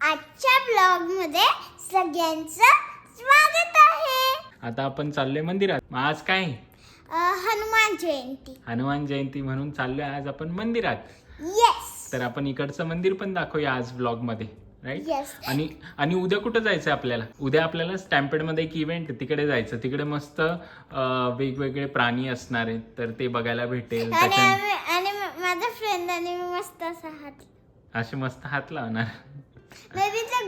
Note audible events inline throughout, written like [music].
आजच्या ब्लॉगमध्ये सगळ्यांचं स्वागत आहे. आता आपण चाललोय मंदिरात. मग आज काय? अ, हनुमान जयंती. हनुमान जयंती म्हणून चाललोय आज आपण मंदिरात. येस तर आपण इकडचं मंदिर पण दाखवूया आज ब्लॉगमध्ये. राईट आणि आणि उद्या कुठं जायचं आपल्याला? उद्या आपल्याला स्टॅम्पेडमध्ये एक इव्हेंट तिकडे जायचं. तिकडे मस्त अं, वेगवेगळे प्राणी असणार आहेत. तर ते बघायला भेटेल. आणि त्याच्या आम्ही- आणि म- माझा फ्रेंड आणि मी मस्त असा हात असे मस्त हात लावणार.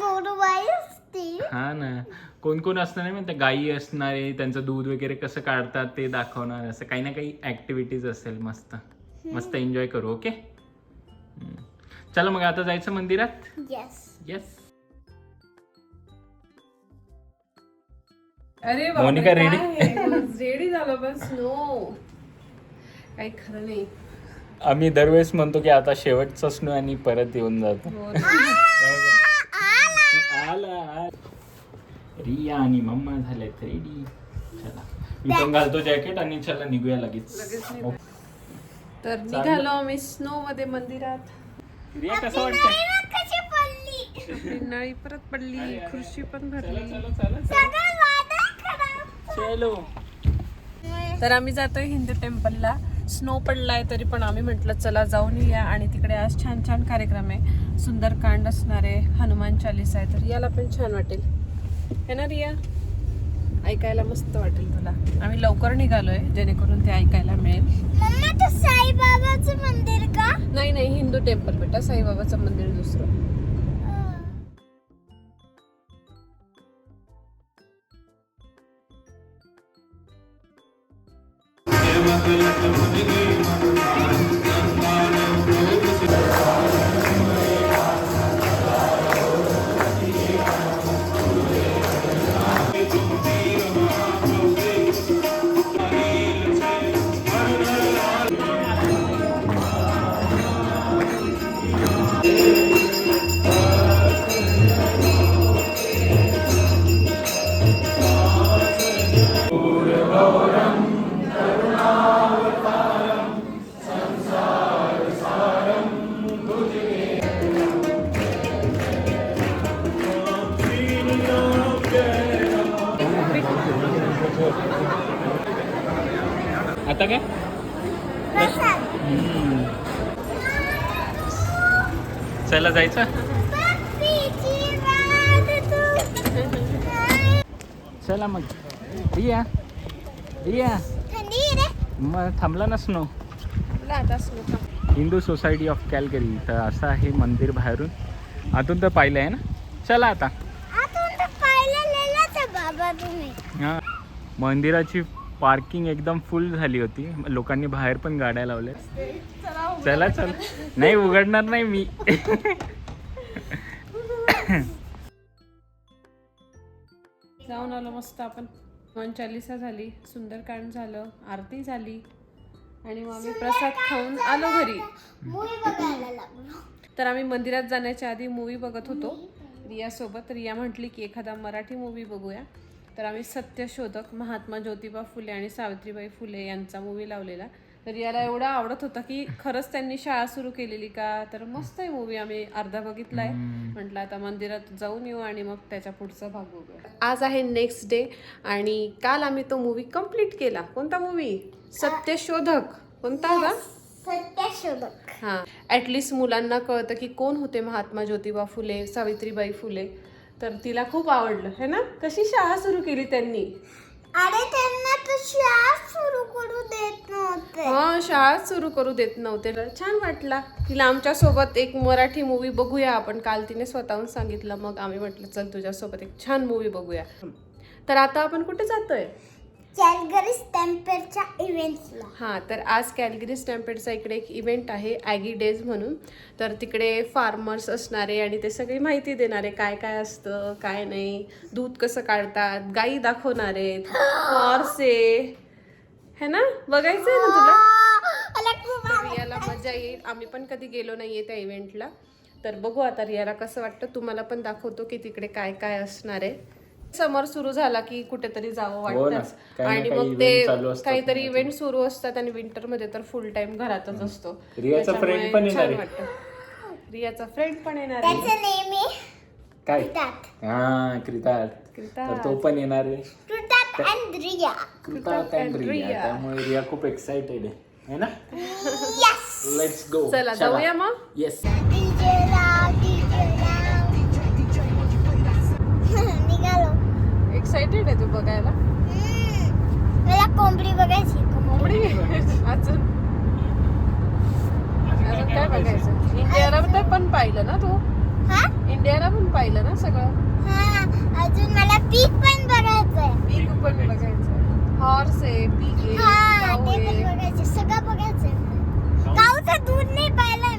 गोडूबाई असतील. हा ना. कोण कोण असणार आहे माहिती गायी असणार आहे. त्यांचं दूध वगैरे कसं काढतात ते दाखवणार. असं काही ना काही ऍक्टिव्हिटीज असेल मस्त. मस्त एन्जॉय करू ओके चला मग आता जायचं मंदिरात? येस येस अरे मोनिका? आहे? रेडी झालं बस? नो काही खरं नाही. आम्ही दरवेळेस म्हणतो की आता शेवटचा स्नो आणि परत येऊन जातो. हो [laughs] आला आला. रिया आणि मम्मा झाल्यात रेडी चला. मी पण घालतो जॅकेट आणि चला निघूया लगेच. ओ, तर निघालो आम्ही स्नो मध्ये मंदिरात. रिया कसं पडली? आपली नळी परत पडली खुर्ची पण भरली. चला चला चला. सगळं वादळ खराब. चलो. तर आम्ही जातोय हिंदू टेम्पलला. स्नो पडलाय तरी पण आम्ही म्हटलं चला जाऊन येऊया. आणि तिकडे आज छान छान कार्यक्रम आहे. सुंदरकांड असणारे हनुमान चालीसा आहे. तर याला पण छान वाटेल. है ना रिया? ऐकायला मस्त वाटेल तुला. आम्ही लवकर निघालोय जेणेकरून ते ऐकायला मिळेल. मम्मा तो साईबाबाचं मंदिर का? नाही नाही हिंदू टेम्पल बेटा. साईबाबाचं मंदिर दुसरं. आता काय प्रसाद चला जायचं. चला मग. रिया रिया. मग थांबला ना स्नो. का हिंदू सोसायटी ऑफ कॅलगरी. तर असं आहे मंदिर बाहेरून. आतून तर पाहिलं आहे ना? चला आता. हा. मंदिराची पार्किंग एकदम फुल झाली होती. लोकांनी बाहेर पण गाड्या लावल्या चला चल. नाही उघडणार नाही मी. जाऊन आलो मस्त आपण. हनुमान चालिसा झाली सुंदरकांड झालं आरती झाली. आणि मग आम्ही प्रसाद खाऊन आलो घरी. तर आम्ही मंदिरात जाण्याच्या आधी मूवी बघत होतो. रियासोबत. रिया म्हटली की एखादा मराठी मूवी बघूया. तर आम्ही सत्यशोधक महात्मा ज्योतिबा फुले आणि सावित्रीबाई फुले यांचा मूवी लावलेला. तर याला एवढा आवडत होता की खरंच त्यांनी शाळा सुरू केलेली का? तर मस्त आहे मूवी आम्ही अर्धा बघितलाय म्हटलं आता मंदिरात जाऊन येऊ आणि मग त्याच्या पुढचा भाग बघूया. आज आहे नेक्स्ट डे आणि काल आम्ही तो मूवी कंप्लीट केला. कोणता मूवी सत्यशोधक. कोणता होता सत्यशोधक. हां. ॲटलिस्ट मुलांना कळतं की कोण होते महात्मा ज्योतिबा फुले सावित्रीबाई फुले. तर तिला खूप आवडलं है ना? कशी शाळा सुरू केली त्यांनी? अरे त्यांना तर शाळा सुरू करू देत नव्हते. हा शाळा सुरू करू देत नव्हते. तर छान वाटला. तिला आमच्यासोबत एक मराठी मूवी बघूया आपण. काल तिने स्वतःहून सांगितलं मग आम्ही म्हटलं चल तुझ्यासोबत एक छान मूवी बघूया. तर आता आपण कुठे जातोय? कॅलगरी स्टॅम्पेरच्या इव्हेंट्सला. हां तर आज कॅलगरी स्टॅम्पेडचा इकडे एक इव्हेंट आहे ॲगी डेज म्हणून. तर तिकडे फार्मर्स असणारे आणि ते सगळी माहिती देणारे काय काय असतं काय नाही दूध कसं काढतात गाई दाखवणार आहेत हॉर्स आहे. है ना? बघायचं आहे ना तुला? तर रियाला मजा येईल. आम्ही पण कधी गेलो नाहीये त्या इव्हेंटला. तर बघू आता रियाला कसं वाटतं. तुम्हाला पण दाखवतो की तिकडे काय काय असणार आहे. समर सुरू झाला की कुठेतरी जावं हो ना. वाटतं काही ना आणि काही मग event चालू ते असतात काहीतरी ना इव्हेंट सुरू असतात आणि विंटरमध्ये तर फुल टाइम घरातच असतो. रियाचा त्याच्यामुळे friend पण येणार छान आहे. वाटतं. रियाचा फ्रेंड पण येणार आहे. त्याचं नेहमी काय? हा कृतार्थ. कृतार्थ. तर तो पण येणार आहे. Krutarth and Riya. Krutarth and and Riya. Riya. त्यामुळे रिया खूप एक्साइटेड आहे. है ना? यस लेट्स गो चला जाऊया मग. येस एक्साइटेड आहे तू बघायला. मला कोंबडी बघायची कोंबडी. अजून? अजून काय बघायचं? इंडियाला तर पण पाहिलं ना तू? हा? इंडियाला पण पाहिलं ना सगळं? हा अजून मला पीक पण बघायचंय पीक पण बघायचं. हॉर्स आहे. पीक आहे हा सगळं बघायचंय. गावचं दूध नाही पाहिलंय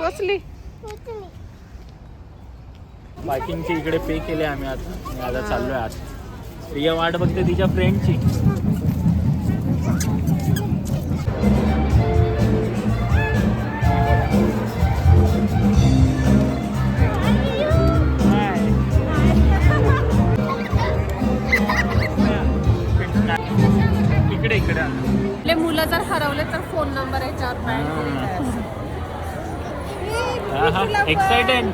पोचली पार्किंगचे इकडे पे केले आम्ही आता. आणि आता चाललोय आत. रिया वाट बघते तिच्या फ्रेंडची. इकडे इकडे मुलं जर हरवले तर फोन नंबर याच्यावर एक्साइटेड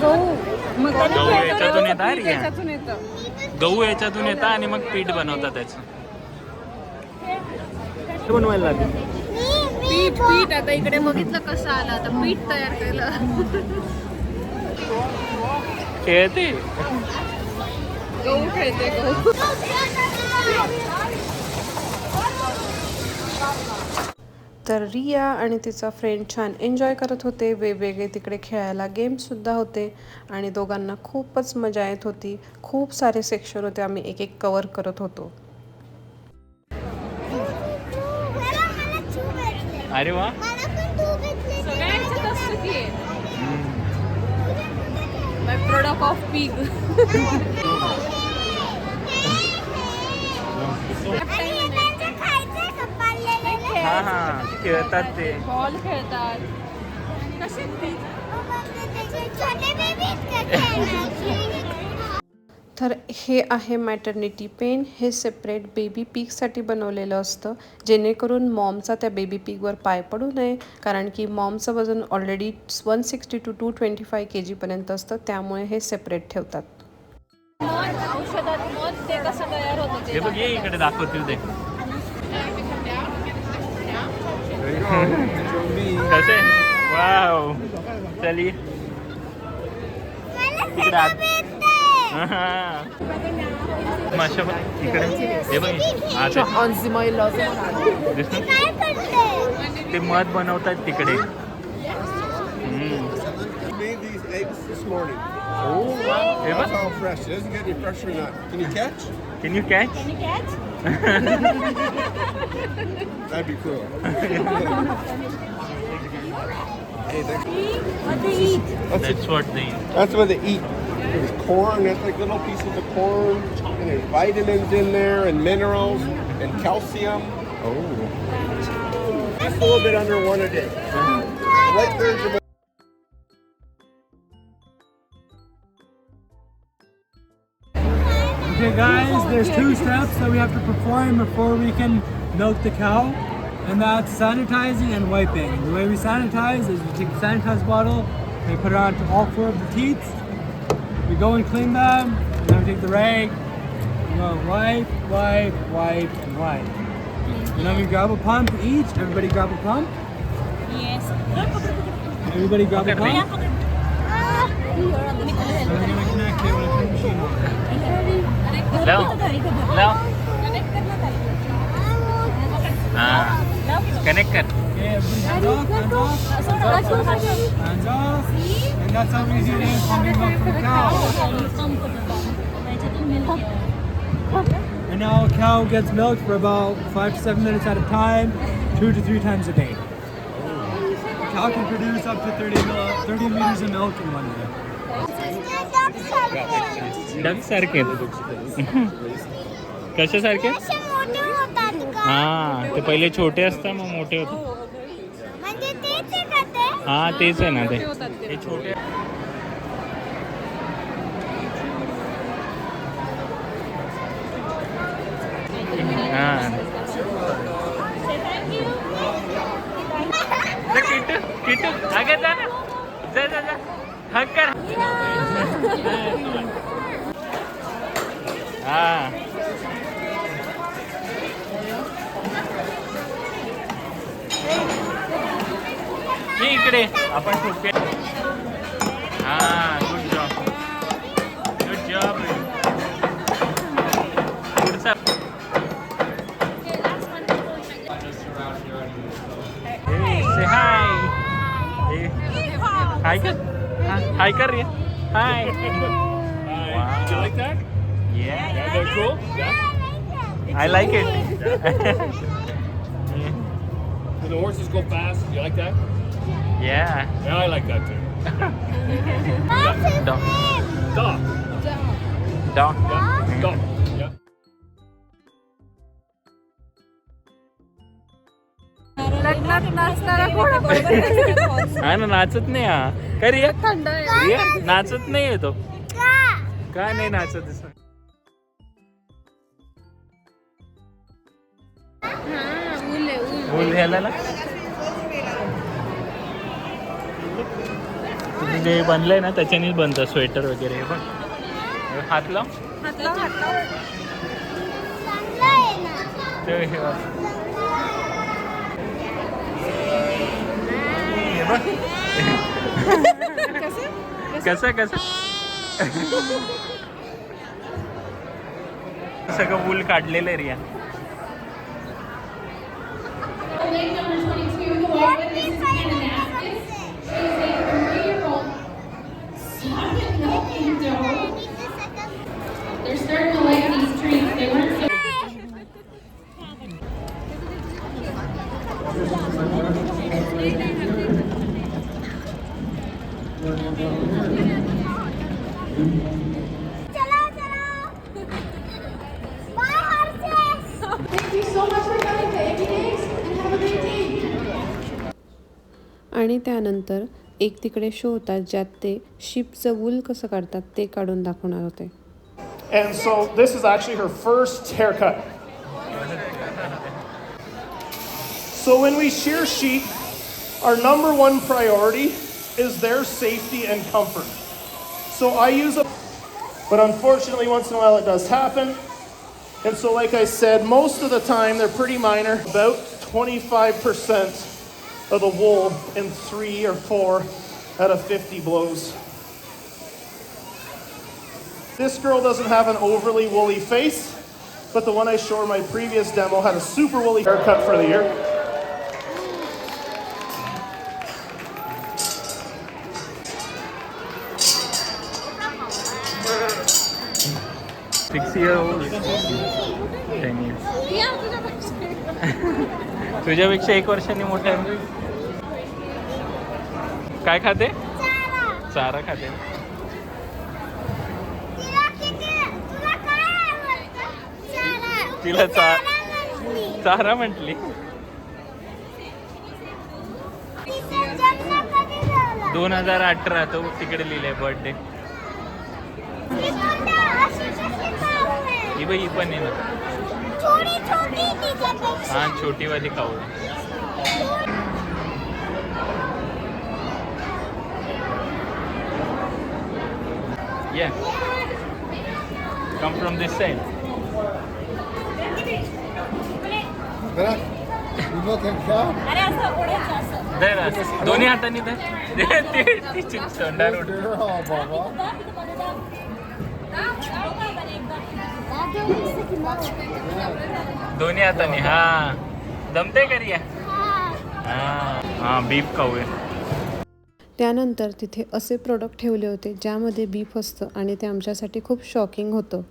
गहू. याच्यातून येतं गहू याच्यातून येतात आणि मग पीठ बनवतात त्याचं. बनवायला लागेल. पीठ पीठ आता इकडे बघितलं कसं आलं आता पीठ तयार केलं. खेळते? गहू खेळते गहू. तर रिया आणि तिचा फ्रेंड छान एन्जॉय करत होते. वेगवेगळे तिकडे खेळायला गेमसुद्धा होते. आणि दोघांना खूपच मजा येत होती. खूप सारे सेक्शन होते. आम्ही एक एक कवर करत होतो. अरे वा. मला पण तू भेटले प्रोडक्ट ऑफ पीग आणि इकडचे खायचे का? पाळलेले हा हा. खेळतात ते. बॉल खेळतात. कसे छोटे तर [laughs] हे आहे मॅटर्निटी पेन हे सेपरेट बेबी पीकसाठी बनवलेलं असतं. जेणेकरून मॉमचा त्या बेबी पीकवर पाय पडू नये. कारण की मॉमचं वजन already one sixty two two twenty five K जीपर्यंत असतं. त्यामुळे हे सेपरेट ठेवतात. औषधात मध ते कसं तयार होतं हे बघ ये इकडे दाखवतील ते. कसे? वाव. चली तिकडे. माशा बघ इकडे हे बघ आत आहे. दिसतं? काय करते ते मध बनवतात तिकडे हम्म. made these eggs this morning. ओ, हे It's बघ all fresh. It doesn't get any fresher than that. Can you catch? Can you catch [laughs] That'd be cool. [laughs] hey, that's, that's what they that's what they eat. There's corn. That's like little pieces of corn, and there's vitamins in there, and minerals, and calcium. Oh. Just a little bit under one a day. There's Okay, guys, there's two steps that we have to perform before we can milk the cow, and that's sanitizing and wiping. The way we sanitize is we take the sanitized bottle, we put it onto all four of the teats, we go and clean them, and then we take the rag, we go wipe, wipe, wipe, and wipe. And then we grab a pump each. Everybody grab a pump. Yes. Everybody grab a Okay, pump. And we're gonna connect it with a machine on. लाव लाव हा connect कर Okay, everybody hands off, hands off. Hands off. And that's how we do this when we milk the cow. And now a cow gets milked for about five to seven minutes at a time, two to three times a day. A cow can produce up to 30, mil- 30 liters of milk in one day. डग सारखे कशासारखे असे मोठे होतात का हा ते पहिले छोटे असतात मग मोठे होतात. म्हणजे हा तेच आहे ना ते. हे छोटे. हा. [laughs] जा ना. जा जा जा. [laughs] हा. ये इकडे आपण ठोके हा गुड जॉब गुड जॉब पुढचा से हाय हाय कर हाय कर रे हाय You like that? Yeah, Yeah, they're cool. Yeah. I like it. [laughs] When the horses go fast, you like that? Yeah. Yeah, I like that too. Dog. Dog. Dog. Yeah. Dog. Yeah. लग्नात नाचणारा बरोबर हा ना नाचत नाही हा का रिया थंड आहे रिया नाचत नाही तो का नाही नाचत असं ऊल ह्याला ना तुझं जे बनलंय ना त्याच्यानेच बनतं स्वेटर वगैरे. हे बघ. हे हात लाव ते. हे बघ. कसं? कसं सगळं वूल काढलेलं आहे रिया. आणि त्यानंतर एक तिकडे शो होता ज्यात ते शिपचं वूल कसं काढतात ते काढून दाखवणार होते And so this is actually her first haircut. So when we shear sheep, our number one priority is their safety and comfort. So I use a, but unfortunately, once in a while it does happen. And so, like I said, most of the time they're pretty minor, about 25% of the wool in three or four out of 50 blows. This girl doesn't have an overly woolly face, but the one I showed in my previous demo had a super woolly haircut for the year. तुझ्यापेक्षा एक वर्षांनी मोठा आहे. काय खाते? चारा. खाते. तिला चा- म्हटली. चारा म्हटली? दोन हजार अठरा तो तिकडे लिहिलंय बर्थडे? ही बाई ही पण आहे ना. थोडी छोटी हा छोटीवाली खाऊ. Yeah. Come from this side. धर असं. दोन्ही हाताने धर ते- तोंडावर उठ. दोन्ही हाताने हा. दमते करूया हा. बीफ खाऊया त्यानंतर तिथे असे प्रोडक्ट ठेवले होते ज्यामध्ये बीफ असतं आणि ते आमच्यासाठी खूप शॉकिंग होतं.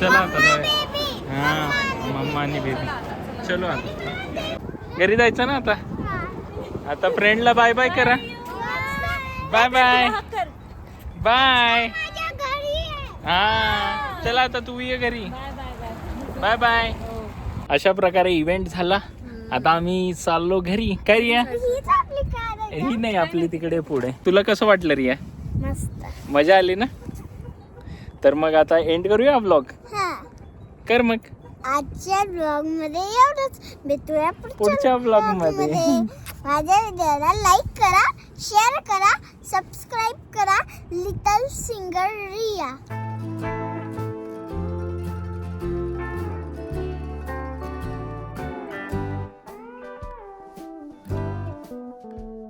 चला मम्मा आणि बेबी चलो आता. घरी जायचं ना आता? आता फ्रेंडला बाय बाय करा. Bye bye bye. हा. चला आता तू ये घरी. बाय बाय अशा प्रकारे इव्हेंट झाला. आता आम्ही चाललो घरी. काय रिया? ही नाही आपली तिकडे पुढे. तुला कसं वाटलं रिया? मस्त. मजा आली ना? तर मग आता एंड करूया ब्लॉग कर मग. आजच्या ब्लॉगमध्ये एवढंच. भेटूया पुढच्या vlog मध्ये. माझ्या व्हिडिओला लाईक करा शेअर करा सबस्क्राईब करा लिटल सिंगर रिया.